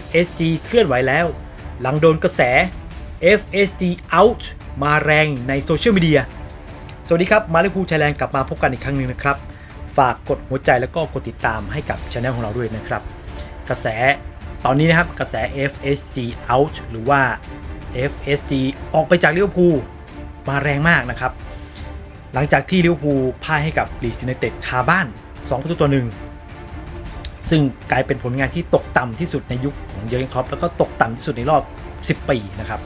FSG เคลื่อนไหวแล้ว หลังโดนกระแส FSG out มาแรงในโซเชียลมีเดีย สวัสดีครับ มาเลคูไทยแลนด์กลับมาพบกันอีกครั้งหนึ่งนะครับ ฝากกดหัวใจแล้วก็กดติดตามให้กับช anel ของเราด้วยนะครับ กระแสตอนนี้นะครับกระแส FSG out หรือว่า FSG ออกไปจากลิเวอร์พูลมาแรงมากนะครับ หลังจากที่ลิเวอร์พูลพ่ายให้กับลีดยูไนเต็ดคาบ้าน 2 ประตูต่อหนึ่ง ซึ่งกลายเป็นผลงานที่ตกต่ำที่สุดในยุคของเยอร์เกนครอปแล้วก็ตกต่ำที่สุดในรอบ 10 ปีนะครับ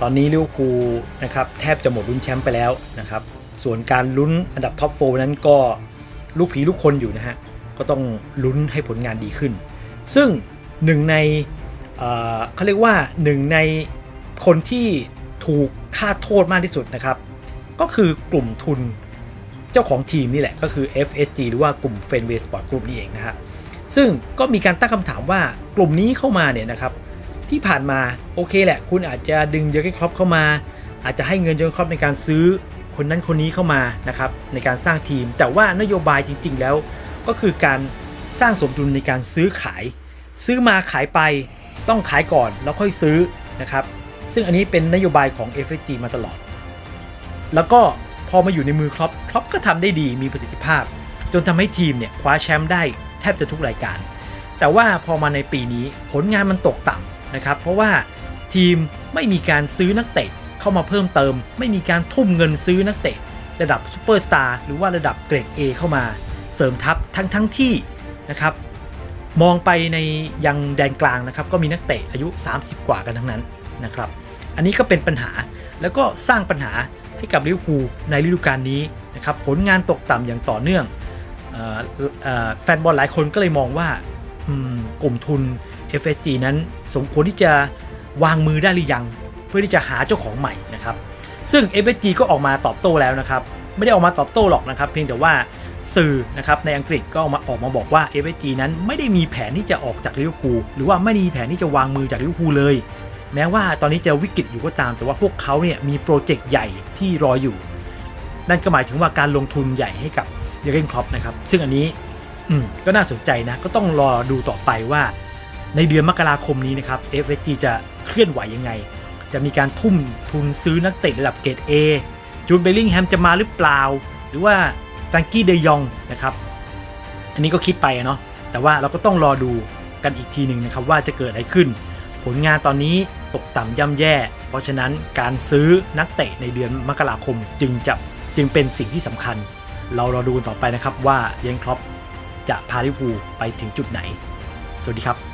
ตอนนี้ลิเวอร์พูลนะครับแทบจะหมดลุ้นแชมป์ไปแล้วนะครับ ส่วนการลุ้นอันดับท็อปโฟนั้นก็ลูกผีลูกคนอยู่นะฮะ ก็ต้องลุ้นให้ผลงานดีขึ้น ซึ่งหนึ่งในเเขาเรียกว่าหนึ่งในคนที่ถูกค่าโทษมากที่สุดนะครับ ก็คือกลุ่มทุนเจ้าของทีมนี่แหละ ก็คือ FSG หรือว่ากลุ่ม f e n w a y Sport Group นี่เองนะฮะ ซึ่งก็มีการตั้งคำถามว่ากลุ่มนี้เข้ามาเนี่ยนะครับที่ผ่านมาโอเคแหละ คุณอาจจะดึงเยอร์เกนครอปเข้ามา อาจจะให้เงินเยอร์เกนครอปในการซื้อคนนั้นคนนี้เข้ามานะครับในการสร้างทีม แต่ว่านโยบายจริง ๆ แล้ว ก็คือการสร้างสมดุลในการซื้อขาย ซื้อมาขายไปต้องขายก่อนแล้วค่อยซื้อนะครับซึ่งอันนี้เป็นนโยบายของ FSG มาตลอด แล้วก็พอมาอยู่ในมือครอปครอปก็ทำได้ดีมีประสิทธิภาพ จนทำให้ทีมเนี่ยคว้าแชมป์ได้ แทบจะทุกรายการ แต่ว่าพอมาในปีนี้ผลงานมันตกต่ำนะครับ เพราะว่าทีมไม่มีการซื้อนักเตะเข้ามาเพิ่มเติม ไม่มีการทุ่มเงินซื้อนักเตะ ระดับซูเปอร์สตาร์หรือว่าระดับเกรด A เข้ามา เสริมทัพทั้งทั้งที่นะครับมองไปในยังแดนกลางนะครับก็มีนักเตะอายุ 30 กว่ากันทั้งนั้นนะครับอันนี้ก็เป็นปัญหาแล้วก็สร้างปัญหาให้กับลิเวอร์พูลในฤดูกาลนี้นะครับผลงานตกต่ำอย่างต่อเนื่อง แฟนบอลหลายคนก็เลยมองว่ากลุ่มทุน FSG นั้นสมควรที่จะวางมือได้หรือยัง เพื่อที่จะหาเจ้าของใหม่นะครับ ซึ่ง FSG ก็ออกมาตอบโต้แล้วนะครับ ไม่ได้ออกมาตอบโต้หรอกนะครับ เพียงแต่ว่าสื่อนะครับในอังกฤษก็ออกมาออกมาบอกว่า FSG นั้นไม่ได้มีแผนที่จะออกจากลิเวอร์พูลหรือว่าไม่มีแผนที่จะวางมือจากลิเวอร์พูลเลย แม้ว่าตอนนี้จะวิกฤตอยู่ก็ตาม แต่ว่าพวกเขาเนี่ยมีโปรเจกต์ใหญ่ที่รออยู่ นั่นก็หมายถึงว่าการลงทุนใหญ่ให้กับ เยเกนครอปนะครับ ซึ่งอันนี้ก็น่าสนใจนะ ก็ต้องรอดูต่อไปว่าในเดือนมกราคมนี้นะครับ FSG จะเคลื่อนไหวยังไง จะมีการทุ่มทุนซื้อนักเตะระดับเกรด A จูดเบลลิงแฮมจะมาหรือเปล่า หรือว่าแฟรงกี้เดยองนะครับ อันนี้ก็คิดไปอะเนาะ แต่ว่าเราก็ต้องรอดูกันอีกทีหนึ่งนะครับว่าจะเกิดอะไรขึ้น ผลงานตอนนี้ตกต่ำย่ำแย่ เพราะฉะนั้นการซื้อนักเตะในเดือนมกราคมจึงจะจึงเป็นสิ่งที่สำคัญ เรารอดูต่อไปนะครับว่าเยนครอปจะพาลิเวอร์พูลไปถึงจุดไหน สวัสดีครับ